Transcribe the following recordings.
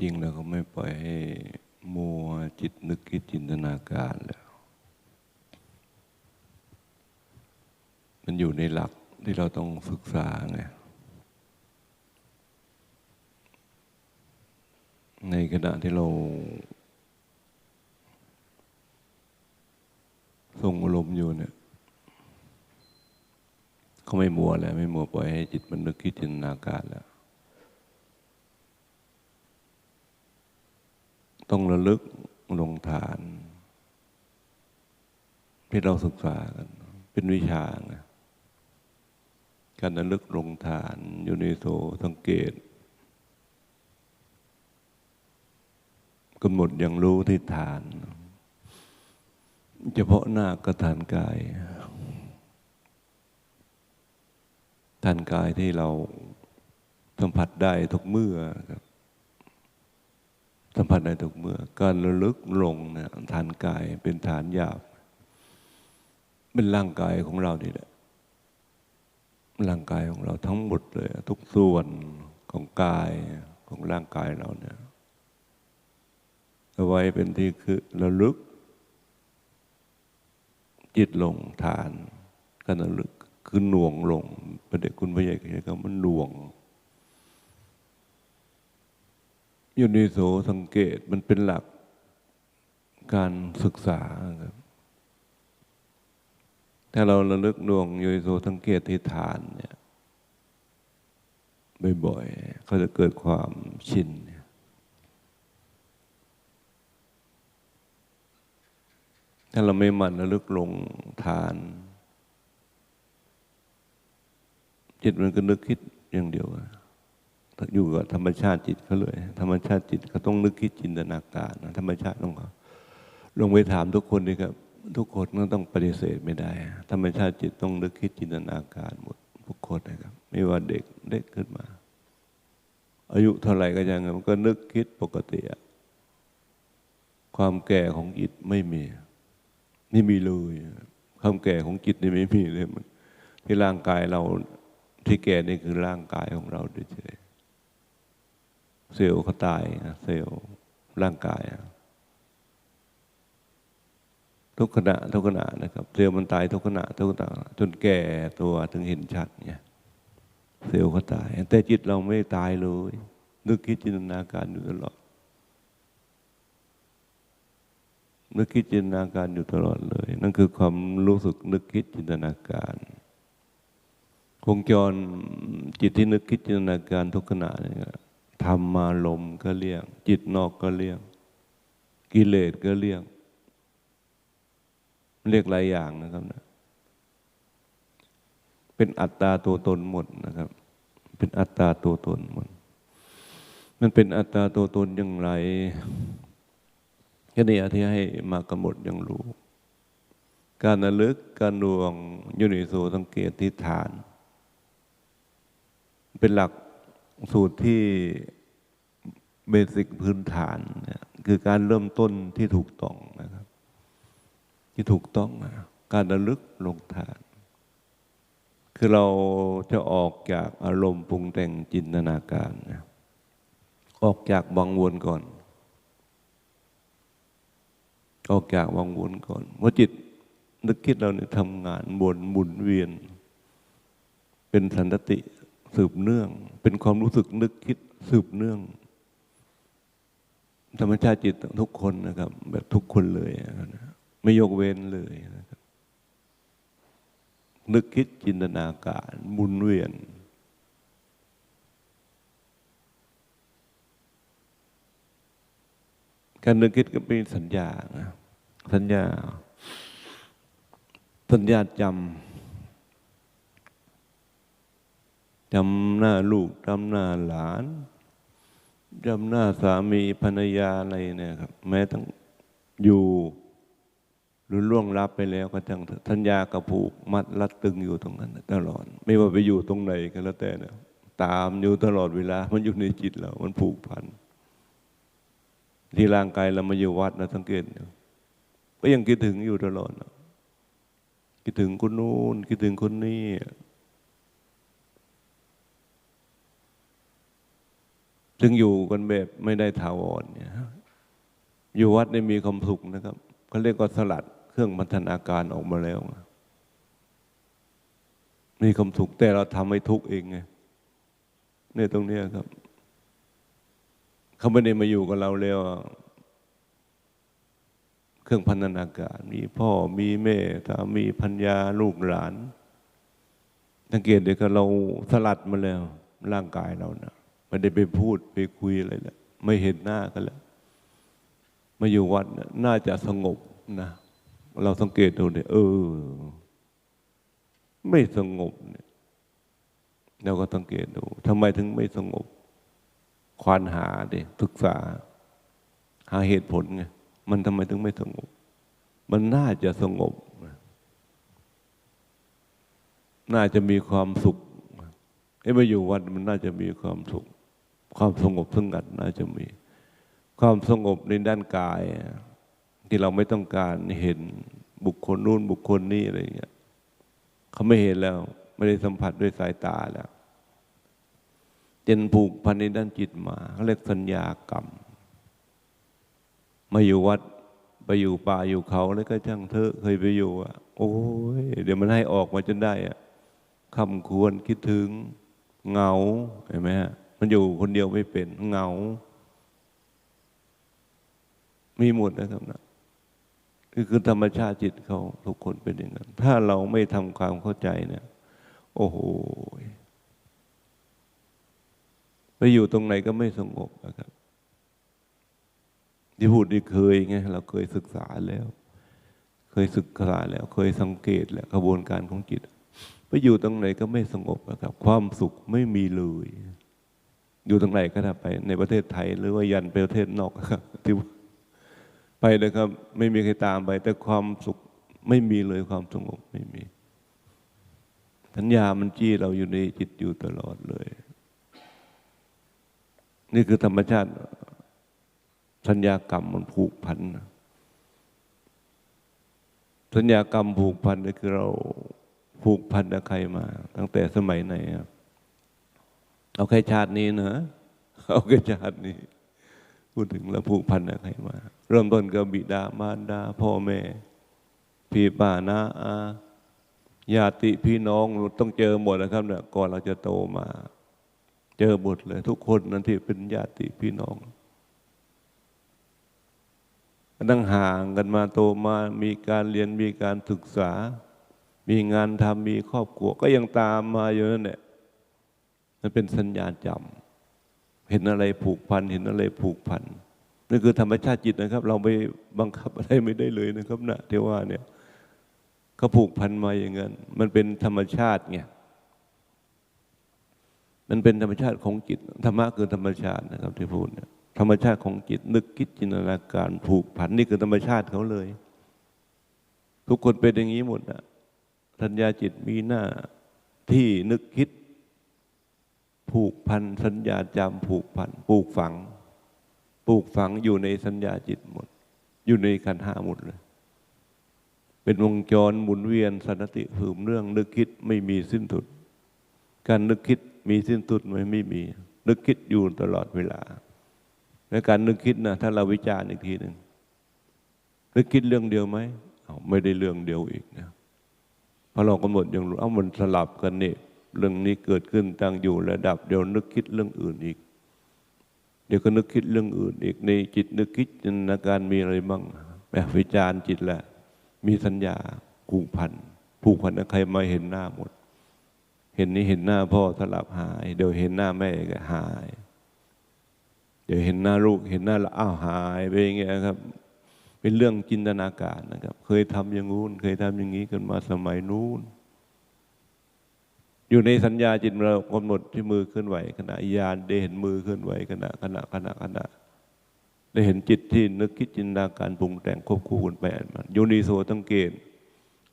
จริงแล้วก็ไม่ปล่อยให้มัวจิตนึกคิดจินตนาการแล้ว มันอยู่ในหลักที่เราต้องศึกษาไง ในขณะที่เราทรงอารมณ์อยู่เนี่ยเขาไม่มัวแล้ว ไม่มัวปล่อยให้จิตมันนึกคิดจินตนาการแล้ว ต้องระลึกลงฐาน ที่เราศึกษากัน เป็นวิชาไงการระลึกลงฐานอยู่ในโซสังเกตกำหนดอย่างรู้ที่ฐาน เฉพาะหน้ากระฐานกายฐานกายที่เราสัมผัสได้ทุกเมื่อครับ สัมผัสได้ทุกเมื่อ การระลึกลงเนี่ยฐานกายเป็นฐานหยาบ เป็นร่างกายของเรานี่แหละร่างกายของเราทั้งหมดเลย ทุกส่วนของกายของร่างกายเราเนี่ยเอาไว้เป็นที่คือระลึก จิตลงฐานการระลึกคือหน่วงลงประเด็กคุณพระใหญ่ใช้คำมันหน่วง ยูนิโสสังเกตมันเป็นหลักการศึกษาครับ ถ้าเราระลึกหน่วงยูนิโสสังเกตที่ฐานเนี่ยบ่อยๆก็จะเกิดความชินถ้าเราไม่หมั่นระลึกลงฐาน จิตมันก็นึกคิดอย่างเดียวอ อยู่กับธรรมชาติจิตเขาเลย ธรรมชาติจิตเขาต้องนึกคิดจินตนาการธรรมชาติต้องเขาลงไปถามทุกคนดีครับ ทุกคนก็ต้องปฏิเสธไม่ได้ ธรรมชาติจิตต้องนึกคิดจินตนาการหมดทุกคนนะครับ ไม่ว่าเด็กเด็กขึ้นมา อายุเท่าไหร่ก็ยังมันก็นึกคิดปกติความแก่ของจิตไม่มีไม่มีเลยความแก่ของจิตนี่ไม่มีเลยมันที่ร่างกายเราที่แก่นี่คือร่างกายของเราเฉย เซลล์เขาตายนะเซลล์ร่างกายทุกขณะทุกขณะนะครับเซลล์มันตายทุกขณะทุกขณะจนแก่ตัวถึงเห็นชัดเนี่ยเซลล์เขาตาย แต่จิตเราไม่ตายเลยนึกคิดจินตนาการอยู่ตลอดนึกคิดจินตนาการอยู่ตลอดเลย นั่นคือความรู้สึกนึกคิดจินตนาการวงจรจิตที่นึกคิดจินตนาการทุกขณะเนี่ย ธรรมาลมก็เลี่ยง จิตนอกก็เลี่ยง กิเลสก็เลี่ยง เรียกหลายอย่างนะครับนะ เป็นอัตตาตัวตนหมดนะครับ เป็นอัตตาตัวตนหมด มันเป็นอัตตาตัวตนอย่างไรก็นี่ที่ให้มากำหนดอย่างรู้ การระลึกการดวงยุนิโสสังเกตที่ฐาน เป็นหลัก สูตรที่เบสิกพื้นฐานเนี่ยคือการเริ่มต้นที่ถูกต้องนะครับ ที่ถูกต้องนะการระลึกลงฐาน คือเราจะออกจากอารมณ์ปรุงแต่งจินตนาการนะออกจากวังวนก่อน ออกจากวังวนก่อนว่าจิตนึกคิดเราเนี่ยทำงานบนหมุนเวียน เป็นสันติ สืบเนื่อง เป็นความรู้สึกนึกคิดสืบเนื่อง ธรรมชาติจิตทุกคนนะครับ แบบทุกคนเลยนะไม่ยกเว้นเลยนะครับนึกคิดจินตนาการหมุนเวียน การนึกคิดก็เป็นสัญญาสัญญา สัญญาจำ จำหน้าลูกจำหน้าหลานจำหน้าสามีภรรยาอะไรเนี่ยครับ แม้ทั้งอยู่หรือล่วงลับไปแล้วก็จังทัญญากระผูกมัดรัดตึงอยู่ตรงนั้นตลอด ไม่ว่าไปอยู่ตรงไหนก็แล้วแต่เนี่ยตามอยู่ตลอดเวลา มันอยู่ในจิตเรา มันผูกพัน ที่ร่างกายเรามาอยู่วัดนะสังเกตก็ยังคิดถึงอยู่ตลอดคิดถึงคนนู้นคิดถึงคนนี้ ซึ่งอยู่กันแบบไม่ได้ถาวรเนี่ยอยู่วัดได้มีความสุขนะครับเขาเรียกว่าสลัดเครื่องพันธนาการออกมาแล้ว มีความสุขแต่เราทำให้ทุกข์เองไงเนี่ยตรงเนี้ยครับ เขาไม่ได้มาอยู่กับเราแล้วอะเครื่องพันธนาการ มีพ่อมีแม่สามีพัญญาลูกหลานสังเกตเด็กเราสลัดมาแล้ว ร่างกายเรานะ ไม่ได้ไปพูดไปคุยอะไรแล้วไม่เห็นหน้ากันแล้วมาอยู่วัดน่ะน่าจะสงบนะเราสังเกตดูเนี่ยเออ ไม่สงบเนี่ยเราก็สังเกตดูทำไมถึงไม่สงบ ควานหาดิศึกษา หาเหตุผลไงมันทำไมถึงไม่สงบ มันน่าจะสงบ น่าจะมีความสุขไอ้มาอยู่วัดมันน่าจะมีความสุข ความสงบสงัดน่าจะมี ความสงบในด้านกาย ที่เราไม่ต้องการเห็นบุคคลนู่นบุคคลนี้อะไรอย่างเงี้ยเขาไม่เห็นแล้ว ไม่ได้สัมผัสด้วยสายตาแล้วเจนผูกพันในด้านจิตมาเขาเรียกสัญญากรรม มาอยู่วัดไปอยู่ป่าอยู่เขาแล้วก็ช่างเถอะเคยไปอยู่อะโอ้ยเดี๋ยวมันให้ออกมาจนได้อะคำควรคิดถึง เหงาเห็นไหมฮะ มันอยู่คนเดียวไม่เป็นเหงา มีหมดนะครับนะนี่คือธรรมชาติจิตเขาทุกคนเป็นอย่างนั้น ถ้าเราไม่ทำความเข้าใจเนี่ย โอ้โหไปอยู่ตรงไหนก็ไม่สงบนะครับ ที่พูดที่เคยไงเราเคยศึกษาแล้ว เคยศึกษาแล้ว เคยสังเกตแล้วกระบวนการของจิต ไปอยู่ตรงไหนก็ไม่สงบนะครับ ความสุขไม่มีเลย อยู่ตรงไหนก็ได้ไป ในประเทศไทย หรือว่ายันไปประเทศนอกครับที่ไปนะครับ ไม่มีใครตามไป แต่ความสุขไม่มีเลยความสงบไม่มีสัญญามันจี้เราอยู่ในจิตอยู่ตลอดเลย นี่คือธรรมชาติสัญญากรรมมันผูกพันสัญญากรรมผูกพันนี่คือเราผูกพันกับใครมา ตั้งแต่สมัยไหนครับ เอาแค่ชาตินี้นะเอาแค่ชาตินี้ พูดถึงเราผูกพันกับใครมา เริ่มต้นกับบิดามารดา พ่อแม่ พี่ป้าน้าอาญาติพี่น้องต้องเจอหมดนะครับเนี่ยก่อนเราจะโตมา เจอหมดเลย ทุกคนนั้นที่เป็นญาติพี่น้องตั้งห่างกันมาโตมามีการเรียนมีการศึกษา มีงานทำมีครอบครัว ก็ยังตามมาอยู่นั่นแหละ มันเป็นสัญญาจำเห็นอะไรผูกพัน เห็นอะไรผูกพันนั่นคือธรรมชาติจิตนะครับ เราไปบังคับอะไรไม่ได้เลยนะครับนะเทว่าเนี่ยเขาผูกพันมาอย่างนั้นมันเป็นธรรมชาติไงมันเป็นธรรมชาติของจิตธรรมะคือธรรมชาตินะครับที่พูดเนี่ยธรรมชาติของจิต นึกคิดจินตนาการผูกพันนี่คือธรรมชาติเขาเลย ทุกคนเป็นอย่างนี้หมดนะสัญญาจิตมีหน้าที่นึกคิด ผูกพันสัญญาจำผูกพันปลูกฝัง ปลูกฝังอยู่ในสัญญาจิตหมด อยู่ในขันห้าหมดเลย เป็นวงจรหมุนเวียนสันติหืมเรื่อง นึกคิดไม่มีสิ้นสุด การนึกคิดมีสิ้นสุดไหมไม่มี นึกคิดอยู่ตลอดเวลาในการนึกคิดนะถ้าเราวิจารณ์อีกทีหนึ่งนึกคิดเรื่องเดียวไหมไม่ได้เรื่องเดียวอีกนะพอเรากำหนดอย่างรู้เอามันสลับกันเนี่ย เรื่องนี้เกิดขึ้นตั้งอยู่ระดับ เดี๋ยวนึกคิดเรื่องอื่นอีก เดี๋ยวก็นึกคิดเรื่องอื่นอีกในจิตนึกคิดจินตนาการมีอะไรบ้างแบบวิจารณ์จิตแหละ มีสัญญาผูกพันผูกพันกับใครมาเห็นหน้าหมด เห็นนี้เห็นหน้าพ่อสลับหาย เดี๋ยวเห็นหน้าแม่ก็หาย เดี๋ยวเห็นหน้าลูกเห็นหน้าละอ้าวหายไปอย่างเงี้ยครับ เป็นเรื่องจินตนาการนะครับ เคยทำอย่างงู้นเคยทำอย่างนี้กันมาสมัยนู้น อยู่ในสัญญาจิตเรากำหนดที่มือเคลื่อนไหวขณะญาณได้เห็นมือเคลื่อนไหวขณะขณะขณะขณะได้เห็นจิตที่นึกคิดจินตนาการปรุงแต่งควบคู่กันไปมันโยนิโสตั้งเกณฑ์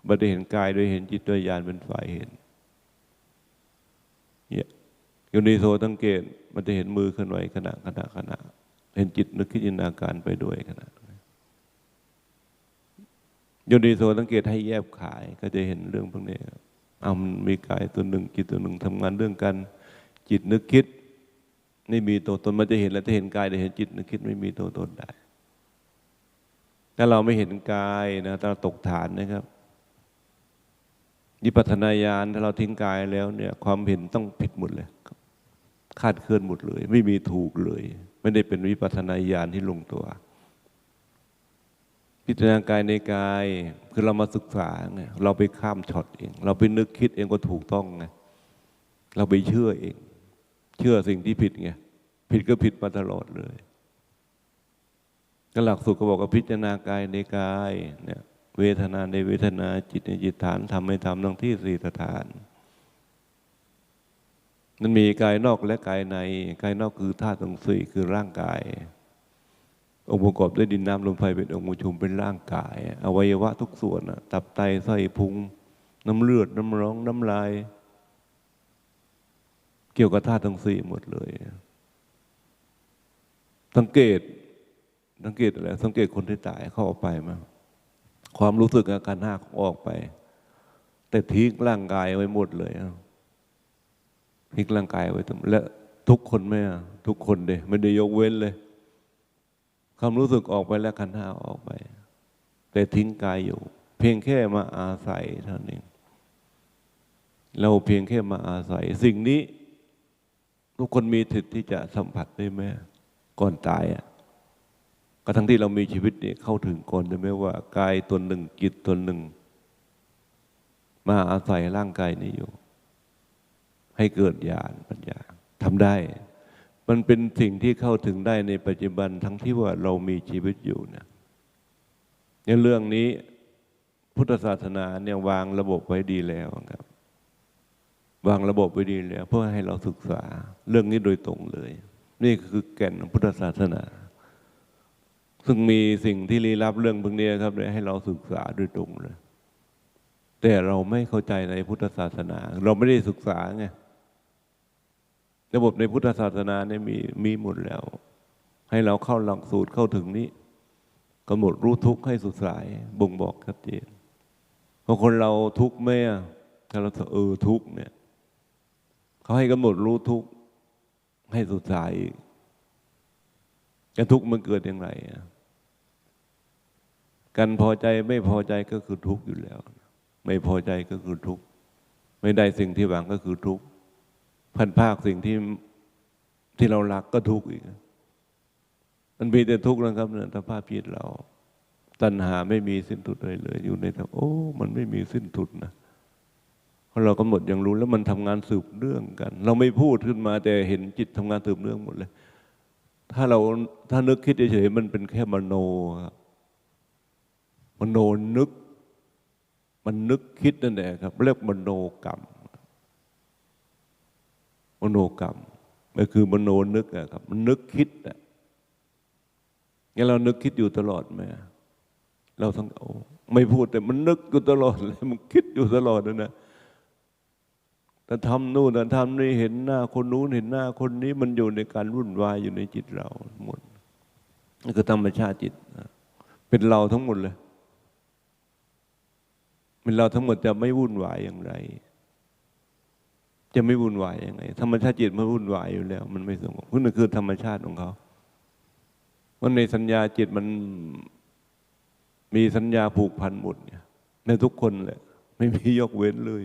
บัได้เห็นกายโดยเห็นจิตโดยญาณเป็นฝ่ายเห็นเนี่ยโยนิโสตั้งเกณฑ์มันจะเห็นมือเคลื่อนไหวขณะขณะขณะ เห็นจิตนึกคิดจินตนาการไปด้วยขณะโยนิโสตั้งเกตให้แยบขายก็จะเห็นเรื่องพวกนี้ เอามันมีกายตัวหนึ่งจิตตัวหนึ่งทำงานเรื่องกัน จิตนึกคิด ไม่มีตัวตนมันจะเห็นแล้วจะเห็นกายแต่เห็นจิตนึกคิดไม่มีตัวตนได้ ถ้าเราไม่เห็นกายนะถ้าเราตกฐานนะครับวิปัสสนาญาณถ้าเราทิ้งกายแล้วเนี่ยความเห็นต้องผิดหมดเลยคาดเคลื่อนหมดเลย ไม่มีถูกเลย ไม่ได้เป็นวิปัสสนาญาณที่ลงตัว พิจารณากายในกาย คือเรามาศึกษาไงเราไปข้ามช็อตเอง เราไปนึกคิดเองก็ถูกต้องไงเราไปเชื่อเอง เชื่อสิ่งที่ผิดไงผิดก็ผิดมาตลอดเลยก็หลักสูตรก็บอกว่าพิจารณากายในกายเนี่ยเวทนาในเวทนาจิตในจิตฐานทำให้ทำทั้งที่สี่สถานมันมีกายนอกและกายใน กายนอกคือธาตุทั้งสี่คือร่างกาย องค์ประกอบด้วยดินน้ำลมไฟเป็นองค์ประชุมเป็นร่างกาย อวัยวะทุกส่วนตับไตไส้พุง น้ำเลือด น้ำร้อง น้ำลาย เกี่ยวกับธาตุทั้งสี่หมดเลยสังเกตสังเกตอะไรสังเกตคนที่ตายเขาออกไปมาความรู้สึกอาการห้าของออกไป แต่ทิ้งร่างกายไว้หมดเลยทิ้งร่างกายไว้และทุกคนไหมอะทุกคนเดยไม่ได้ยกเว้นเลย ความรู้สึกออกไปแล้วขันห้าออกไป แต่ทิ้งกายอยู่ เพียงแค่มาอาศัยเท่านั้นเองเราเพียงแค่มาอาศัย สิ่งนี้ ทุกคนมีสิทธิ์ที่จะสัมผัสได้ไหมก่อนตายอะก็ทั้งที่เรามีชีวิตนี่เข้าถึงก่อนได้ไหมว่ากายตัวหนึ่งจิตตัวหนึ่ง มาอาศัยร่างกายนี้อยู่ ให้เกิดญาณปัญญาทำได้ มันเป็นสิ่งที่เข้าถึงได้ในปัจจุบันทั้งที่ว่าเรามีชีวิตอยู่เนะในเรื่องนี้พุทธศาสนาเนี่ยวางระบบไว้ดีแล้วครับ วางระบบไว้ดีแล้ว เพื่อให้เราศึกษาเรื่องนี้โดยตรงเลย นี่คือแก่นของพุทธศาสนา ซึ่งมีสิ่งที่ลี้ลับเรื่องพวกนี้ครับให้เราศึกษาโดยตรงเลย แต่เราไม่เข้าใจในพุทธศาสนา เราไม่ได้ศึกษาไง ระบบในพุทธศาสนาเนี่ยมีมีหมดแล้ว ให้เราเข้าหลักสูตรเข้าถึงนี้กำหนดรู้ทุกข์ให้สุดสาย บ่งบอกชัดเจนพอคนเราทุกข์ไหมอะถ้าเราเออทุกข์เนี่ยเขาให้กำหนดรู้ทุกข์ให้สุดสายจะทุกข์มันเกิดอย่างไรการพอใจไม่พอใจก็คือทุกข์อยู่แล้ว ไม่พอใจก็คือทุกข์ไม่ได้สิ่งที่หวังก็คือทุกข์ พันภาคสิ่งที่ที่เรารักก็ทุกข์อีก มันมีแต่ทุกข์นะครับเนี่ยสภาพจิตเรา ตัณหาไม่มีสิ้นสุดเลยเลย อยู่ในทางโอ้ มันไม่มีสิ้นสุดนะเพราะเรากำหนดอย่างรู้แล้วมันทำงานสืบเรื่องกัน เราไม่พูดขึ้นมาแต่เห็นจิตทำงานสืบเรื่องหมดเลย ถ้าเราถ้านึกคิดเฉยๆมันเป็นแค่มโนครับมโนนึก มันนึกคิดนั่นแหละครับ เรียกมโนกรรม มโนกรรมก็คือมโนนึกอะครับมันนึกคิดอะงั้นเรานึกคิดอยู่ตลอดไหมเราทั้งโอ้ไม่พูดแต่มันนึกอยู่ตลอดเลยมันคิดอยู่ตลอดนะนะแต่ทำนู่นแต่ทำนี่เห็นหน้า คนนู้นเห็นหน้าคนนี้มันอยู่ในการวุ่นวายอยู่ในจิตเราหมดนี่คือธรรมชาติจิต เป็นเราทั้งหมดเลย เป็นเราทั้งหมดจะไม่วุ่นวายอย่างไร จะไม่วุ่นวายยังไง ธรรมชาติจิตมันวุ่นวายอยู่แล้ว มันไม่สงบนั่นคือธรรมชาติของเขาเพราะในสัญญาจิตมันมีสัญญาผูกพันหมดเนี่ยในทุกคนแหละ ไม่มียกเว้นเลย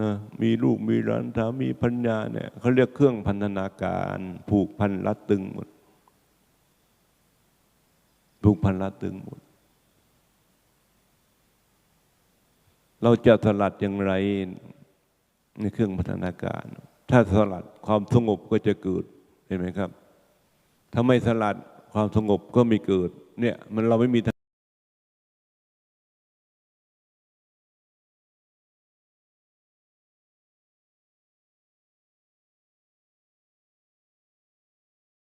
นะมีลูกมีหลานสามีพัญญาเนี่ยเขาเรียกเครื่องพันธนาการ ผูกพันรัดตึงหมดผูกพันรัดตึงหมด เราจะสลัดอย่างไร ในเครื่องพัฒนาการ ถ้าสลัดความสงบก็จะเกิดเห็นไหมครับ ถ้าไม่สลัดความสงบก็ไม่เกิดเนี่ยมันเราไม่มี